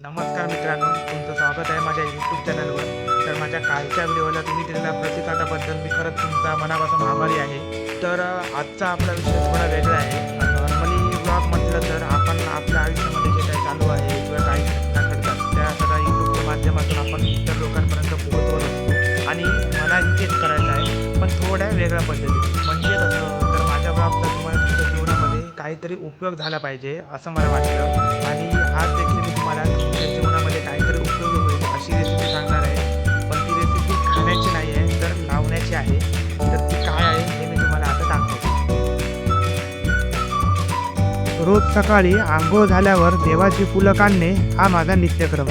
नमस्कार मित्रांनो तुमचं स्वागत आहे माझ्या यूट्यूब चॅनलवर तर माझ्या कालच्या व्हिडिओला तुम्ही दिलेल्या प्रतिसादाबद्दल मी खरंच तुमचा मनापासून आभारी आहे. तर आजचा आपला विषय थोडा वेगळा आहे. नॉर्मली ब्लॉग म्हटलं तर आपण आपल्या आयुष्यामध्ये जे काही चालू आहे किंवा काही घटना घडतात त्या सगळ्या यूट्यूबच्या माध्यमातून आपण इतर लोकांपर्यंत पोहोचवत असतो आणि मला इतकेच करायचं आहे पण थोड्या वेगळ्या पद्धतीत म्हणजे तसं तर आपला तुम्हाला तुमच्या जीवनामध्ये काहीतरी उपयोग झाला पाहिजे असं मला वाटलं आणि आज देखील मी तुम्हाला तुमच्या जीवनामध्ये काहीतरी उपयोगी होईल अशी रेसिपी सांगणार आहे. पण ती रेसिपी खाण्याची नाही आहे तर लावण्याची आहे. तर ती काय आहे हे मी तुम्हाला आता दाखवतो. रोज सकाळी आंघोळ झाल्यावर देवाची फुलं काढणे हा माझा नित्यक्रम.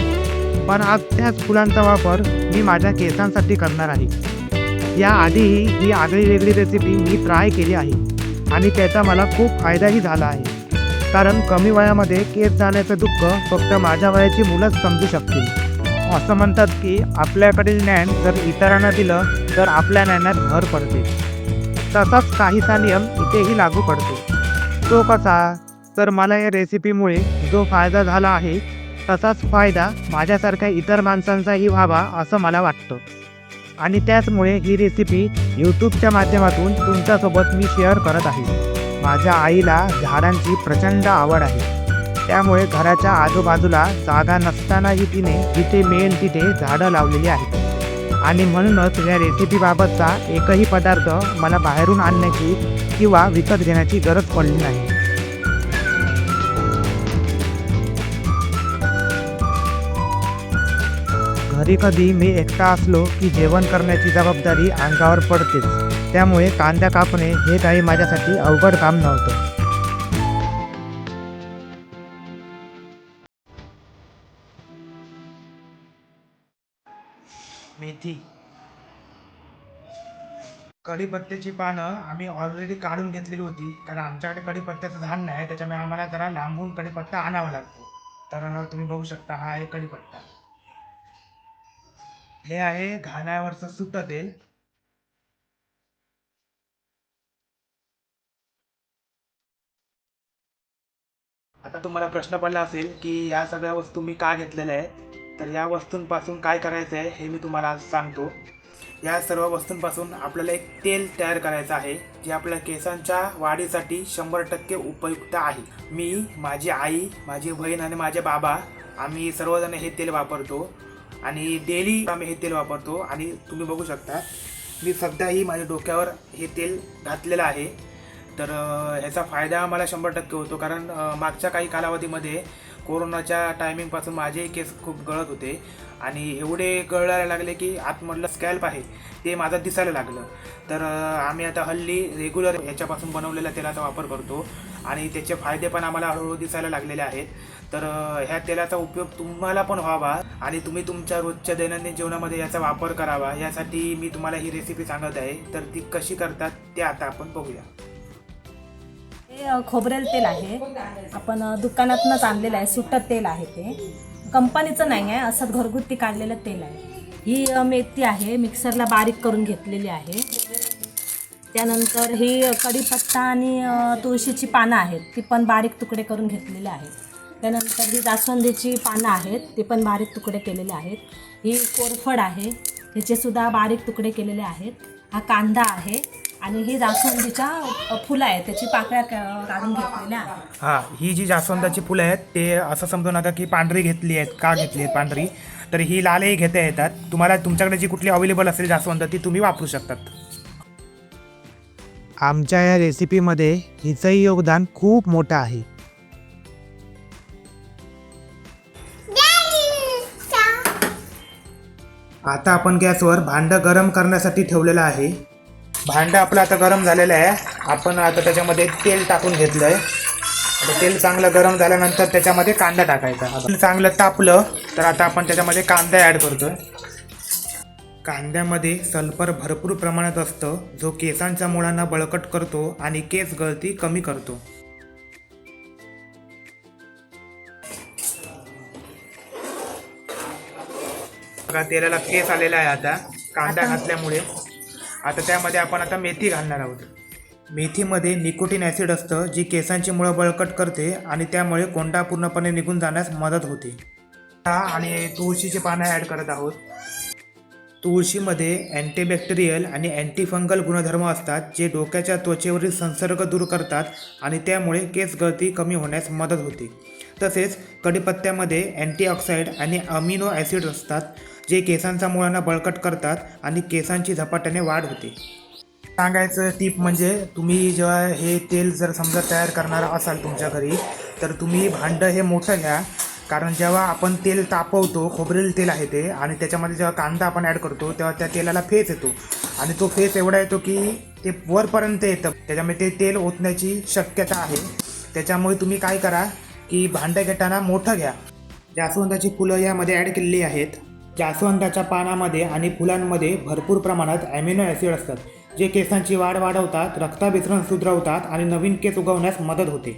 पण आज त्याच फुलांचा वापर मी माझ्या केसांसाठी करणार आहे. याआधीही ही आगळी वेगळी रेसिपी मी ट्राय केली आहे. आणि त्याचा मला खूप फायदाही झाला आहे. कारण कमी वयामध्ये केस जाण्याचं दुःख फक्त माझ्या वयाची मुलंच समजू शकतील. असं म्हणतात की आपल्याकडील ज्ञान जर इतरांना दिलं तर आपल्या ज्ञानात भर पडते. तसाच काहीसा नियम इथेही लागू पडतो. तो कसा? तर मला या रेसिपीमुळे जो फायदा झाला आहे तसाच फायदा माझ्यासारख्या इतर माणसांचाही व्हावा असं मला वाटतं. आणि त्याचमुळे ही रेसिपी यूट्यूबच्या माध्यमातून तुमच्यासोबत मी शेअर करत आहे. माझ्या आईला झाडांची प्रचंड आवड आहे. त्यामुळे घराच्या आजूबाजूला जागा नसतानाही तिने जिथे मिळेल तिथे झाडं लावलेली आहेत. आणि म्हणूनच या रेसिपीबाबतचा एकही पदार्थ मला बाहेरून आणण्याची किंवा विकत घेण्याची गरज पडली नाही. घरी कधी मी एकटा असलो की जेवण करण्याची जबाबदारी अंगावर पडतेच. त्यामुळे कांदा कापणे हे काही माझ्यासाठी अवघड काम नव्हतं. मेथी. कढीपत्त्याची पानं आम्ही ऑलरेडी काढून घेतलेली होती. कारण आमच्याकडे कढीपत्त्याचं झाड नाही त्याच्यामुळे आम्हाला जरा लांबून कढीपत्ता आणावा लागतो. तर तुम्ही बघू शकता हा आहे कढीपत्ता. हे आहे घाण्यावरचं सुटं तेल. आता तुम्हाला प्रश्न पडला असेल की या सगळ्या वस्तू मी का घेतलेल्या आहेत? तर या वस्तूंपासून काय करायचं आहे हे मी तुम्हाला आज सांगतो. या सर्व वस्तूंपासून आपल्याला एक तेल तयार करायचं आहे जे आपल्या केसांच्या वाढीसाठी शंभर टक्के उपयुक्त आहे. मी माझी आई माझी बहीण आणि माझे बाबा आम्ही सर्वजण हे तेल वापरतो. आणि डेली आम्ही हे तेल वापरतो आणि तुम्ही बघू शकता मी सध्याही माझ्या डोक्यावर हे तेल घातलेलं आहे. तर ह्याचा फायदा आम्हाला शंभर टक्के होतो कारण मागच्या काही कालावधीमध्ये कोरोनाच्या टायमिंगपासून माझे केस खूप गळत होते. आणि एवढे गळायला लागले की आतमधलं स्कॅल्प आहे ते माझं दिसायला लागलं. तर आम्ही आता हल्ली रेग्युलर याच्यापासून बनवलेल्या तेलाचा वापर करतो आणि त्याचे फायदे पण आम्हाला हळूहळू दिसायला लागलेले आहेत. तर ह्या तेलाचा उपयोग तुम्हाला पण व्हावा आणि तुम्ही तुमच्या रोजच्या दैनंदिन जीवनामध्ये याचा वापर करावा. यासाठी मी तुम्हाला ही रेसिपी सांगत आहे. तर ती कशी करतात ते आता आपण बघूया. हे खोबरेल तेल आहे. आपण अ, दुकानातनंच आणलेलं आहे. सुटं तेल आहे ते. कंपनीचं नाही आहे असं घरगुती काढलेलं तेल आहे. ही मेथी आहे मिक्सरला बारीक करून घेतलेली आहे. त्यानंतर ही कढीपत्ता आणि तुळशीची पानं आहेत ती पण बारीक तुकडे करून घेतलेली आहेत. त्यानंतर ही जास्वंदीची पानं आहेत ती पण बारीक तुकडे केलेले आहेत. ही कोरफड आहे ह्याचेसुद्धा बारीक तुकडे केलेले आहेत. हा कांदा आहे आणि ही जास्वंदीच्या फुलं आहेत. त्याची पाकळ्या क- काढून घेतलेल्या. आहेत हा ही जी जास्वंदाची फुलं आहेत ते असं समजू नका की पांढरी घेतली आहेत. का घेतली आहेत पांढरी? तर ही लालही घेता येतात. तुम्हाला तुमच्याकडे जी कुठली अवेलेबल असेल जास्वंद ती तुम्ही वापरू शकतात. आमच्या या रेसिपीमध्ये हिचंही योगदान खूप मोठं आहे. आता आपण गॅसवर भांडं गरम करण्यासाठी ठेवलेलं आहे. भांडं आपलं आता गरम झालेलं आहे. आपण आता त्याच्यामध्ये तेल टाकून घेतलं आहे आता तेल चांगलं गरम झाल्यानंतर त्याच्यामध्ये कांदा टाकायचा. तेल चांगलं तापलं तर आता आपण त्याच्यामध्ये कांदा ॲड करतोय. कांद्यामध्ये सल्फर भरपूर प्रमाणात असतं. जो केसांच्या मुळांना बळकट करतो आणि केस गळती कमी करतो. तेलाला केस आलेला आहे आता. कांदा घातल्यामुळे. आता त्यामध्ये आपण आता मेथी घालणार आहोत. मेथीमध्ये निकोटीन ॲसिड असतं जी केसांची मुळं बळकट करते आणि त्यामुळे कोंडा पूर्णपणे निघून जाण्यास मदत होते. हा आणि तुळशीची पानं ॲड करत आहोत. तुळशीमध्ये अँटीबॅक्टेरियल आणि अँटीफंगल गुणधर्म असतात जे डोक्याच्या त्वचेवरील संसर्ग दूर करतात आणि त्यामुळे केस गळती कमी होण्यास मदत होते. तसेच कडीपत्त्यामध्ये अँटीऑक्साईड आणि अमिनो ॲसिड असतात जे केसांचा मुळांना बळकट करतात आणि केसांची झपाट्याने वाढ होते. सांगायचं टीप म्हणजे तुम्ही जेव्हा हे तेल जर समजा तयार करणार असाल तुमच्या घरी तर तुम्ही भांडं हे मोठं घ्या. कारण जेव्हा आपण तेल तापवतो खोबरेल तेल आहे ते आणि त्याच्यामध्ये जेव्हा कांदा आपण ॲड करतो तेव्हा त्या तेलाला फेस येतो. आणि तो फेस एवढा येतो की ते वरपर्यंत येतं. त्याच्यामुळे ते तेल ओतण्याची शक्यता आहे. त्याच्यामुळे तुम्ही काय करा की भांडं घेताना मोठं घ्या. जास्वंदाची फुलं यामध्ये ॲड केलेली आहेत. जास्वंदाच्या पानामध्ये आणि फुलांमध्ये भरपूर प्रमाणात ॲमिनो ॲसिड असतात जे केसांची वाढ वाढवतात रक्ताभिसरण सुधरवतात आणि नवीन केस उगवण्यास मदत होते.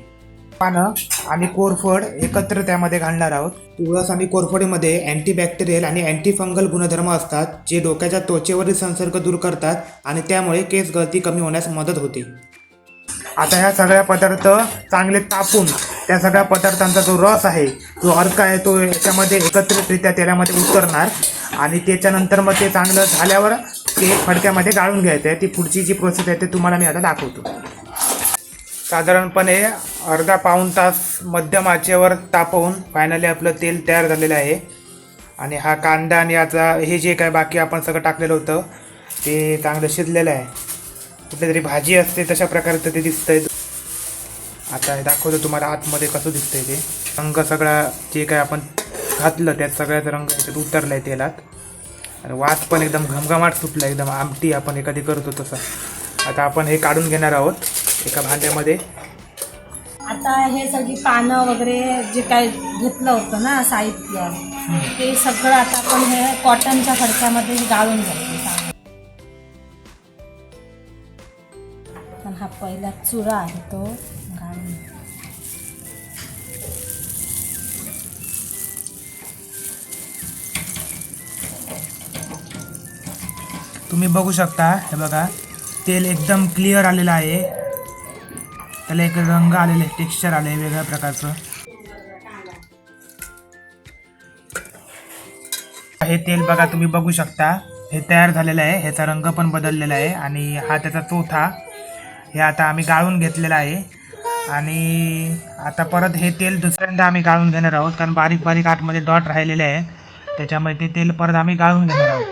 पानं आणि कोरफड एकत्र त्यामध्ये घालणार आहोत. तुळस आणि कोरफडीमध्ये अँटीबॅक्टेरियल आणि अँटीफंगल गुणधर्म असतात जे डोक्याच्या त्वचेवरील संसर्ग दूर करतात आणि त्यामुळे केस गळती कमी होण्यास मदत होते. आता ह्या सगळ्या पदार्थ चांगले तापून त्या सगळ्या पदार्थांचा जो रस आहे जो अर्क आहे तो याच्यामध्ये एकत्रितरित्या तेलामध्ये उतरणार आणि त्याच्यानंतर मग ते चांगलं झाल्यावर ते फडक्यामध्ये गाळून घ्यायचं आहे. ती पुढची जी प्रोसेस आहे ते तुम्हाला मी आता दाखवतो. साधारणपणे अर्धा पाऊण तास मध्यम आचेवर तापवून फायनली आपलं तेल तयार झालेलं आहे. आणि हा कांदा आणि याचा हे जे काय बाकी आपण सगळं टाकलेलं होतं ते चांगलं शिजलेलं आहे. कुठली तरी भाजी असते तशा प्रकारचं ते दिसतंय. आता हे दाखवतो तुम्हाला आतमध्ये कसं दिसतंय ते. रंग सगळा जे काय आपण घातलं त्यात सगळ्याचा रंग त्याच्यात उतरला आहे तेलात. आणि वास पण एकदम घमघमाट सुटला एकदम आमटी आपण एखादी करतो तसं. आता आपण हे काढून घेणार आहोत एका भांड्यामध्ये. आता हे सगळी पानं वगैरे जे काय घेतलं होतं ना साहित्य ते सगळं आता आपण हे कॉटनच्या फडक्यामध्ये गाळून घ्यायचं पण हा पहिला चुरा आहे तो. गाळून तुम्ही बघू शकता हे बघा तेल एकदम क्लिअर आलेलं आहे. त्याला एक रंग आलेले टेक्स्चर आले वेगळ्या प्रकारचं. हे तेल बघा तुम्ही बघू शकता. हे तयार झालेलं आहे ह्याचा रंग पण बदललेला आहे. आणि हा त्याचा चौथा हे आता आम्ही गाळून घेतलेला आहे. आणि आता परत हे तेल दुसऱ्यांदा आम्ही गाळून घेणार आहोत कारण बारीक बारीक आतमध्ये डॉट राहिलेले आहे. त्याच्यामध्ये ते तेल परत आम्ही गाळून घेणार आहोत.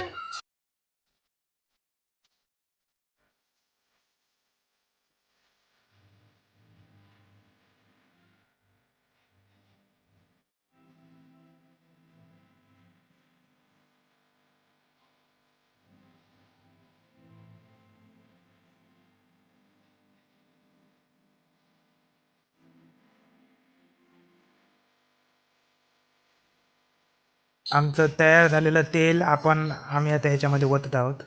आमचं तयार झालेलं तेल आपण आम्ही आता ह्याच्यामध्ये ओतत आहोत.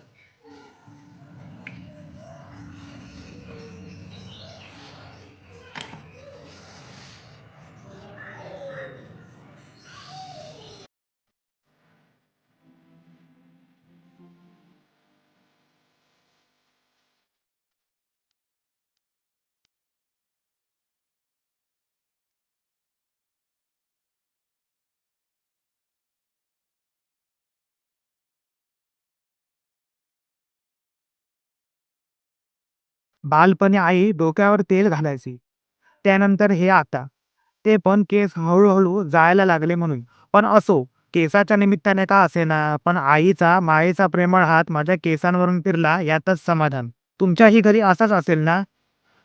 बालपणी आई डोक्यावर तेल घालायची. त्यानंतर हे आता. ते पण केस हळूहळू जायला लागले म्हणून. पण असो केसाच्या निमित्ताने का असेना पण आईचा मायेचा प्रेमळ हात माझ्या केसांवरून फिरला यातच समाधान. तुमच्याही घरी असाच असेल ना?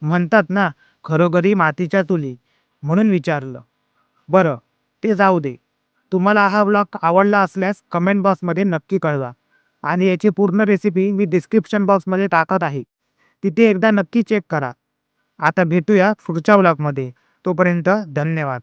म्हणतात ना खरोखरी मातीच्या चुली म्हणून विचारलं. बरं ते जाऊ दे. तुम्हाला हा ब्लॉग आवडला असल्यास कमेंट बॉक्समध्ये नक्की कळवा. आणि याची पूर्ण रेसिपी मी डिस्क्रिप्शन बॉक्समध्ये टाकत आहे. तिथे एकदा नक्की चेक करा. आता भेटूया पुढच्या ब्लॉगमध्ये तोपर्यंत धन्यवाद.